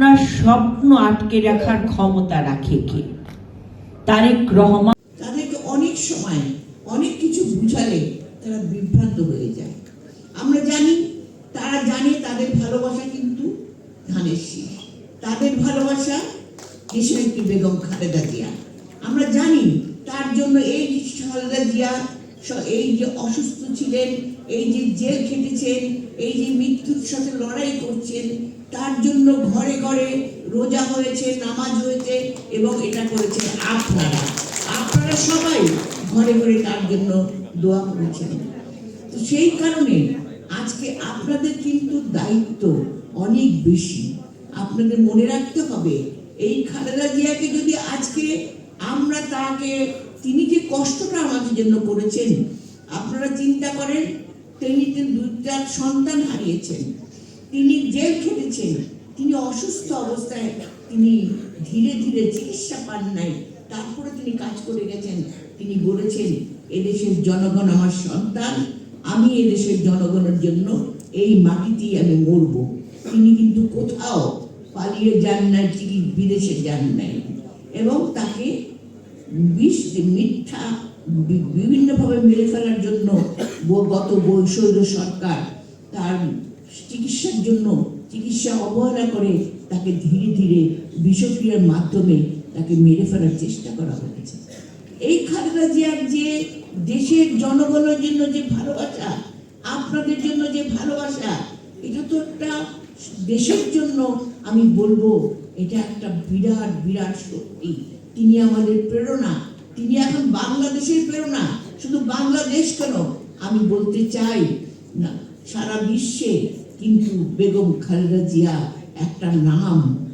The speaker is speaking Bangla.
আপনার স্বপ্ন আটকে রাখার ক্ষমতা রাখে কে? তারেক রহমান তাদেরকে অনেক সময়, অনেক কিছু বুঝালে তারা বিভ্রান্ত হয়ে যায়। আমরা জানি, তারা জানে তাদের ভালোবাসা কিন্তু ধানের শীষ। তাদের ভালোবাসা দেশের একটি বেগম খালেদা জিয়া। আমরা জানি তার জন্য এই খালেদা জিয়া এই যে অসুস্থ ছিলেন, এই যে জেল খেটেছেন, এই যে মৃত্যুর সাথে লড়াই করছেন, তার জন্য ঘরে ঘরে রোজা হয়েছে, নামাজ হয়েছে এবং এটা করেছেন আপনারা। আপনারা সবাই ঘরে ঘরে তার জন্য দোয়া করেছেন। তো সেই কারণে আজকে আপনাদের কিন্তু দায়িত্ব অনেক বেশি। আপনাদের মনে রাখতে হবে, এই খালেদা জিয়াকে যদি আজকে আমরা তাকে তিনি যে কষ্টটা আমাদের জন্য করেছেন, আপনারা চিন্তা করেন, তিনি দুইটা সন্তান হারিয়েছেন, তিনি জেল খেটেছেন, তিনি অসুস্থ অবস্থায় তিনি ধীরে ধীরে চিকিৎসা পান নাই, তারপরে তিনি কাজ করে গেছেন, তিনি বলেছেন, এদেশের জনগণ আমার সন্তান, আমি এদেশের জনগণের জন্য এই মাটিতেই আমি মরব। তিনি কিন্তু কোথাও পালিয়ে যান নাই বিদেশে যান নাই। এবং তাকে বিষ মিথ্যা বিভিন্নভাবে মেরে ফেলার জন্য গত বৈষয়িক সরকার তার চিকিৎসার জন্য চিকিৎসা অবহেলা করে তাকে ধীরে ধীরে বিষক্রিয়ার মাধ্যমে তাকে মেরে ফেলার চেষ্টা করা হয়েছে। এই খালেদা জিয়ার যে দেশের জনগণের জন্য যে ভালোবাসা, আপনাদের জন্য যে ভালোবাসা, এটা তো একটা দেশের জন্য আমি বলব, এটা একটা বিরাট বিরাট শক্তি। তিনি আমাদের প্রেরণা। তিনি এখন বাংলাদেশের প্রেরণা। শুধু বাংলাদেশ কেন? আমি বলতে চাই, না, সারা বিশ্বে কিন্তু বেগম খালেদা জিয়া একটা নাম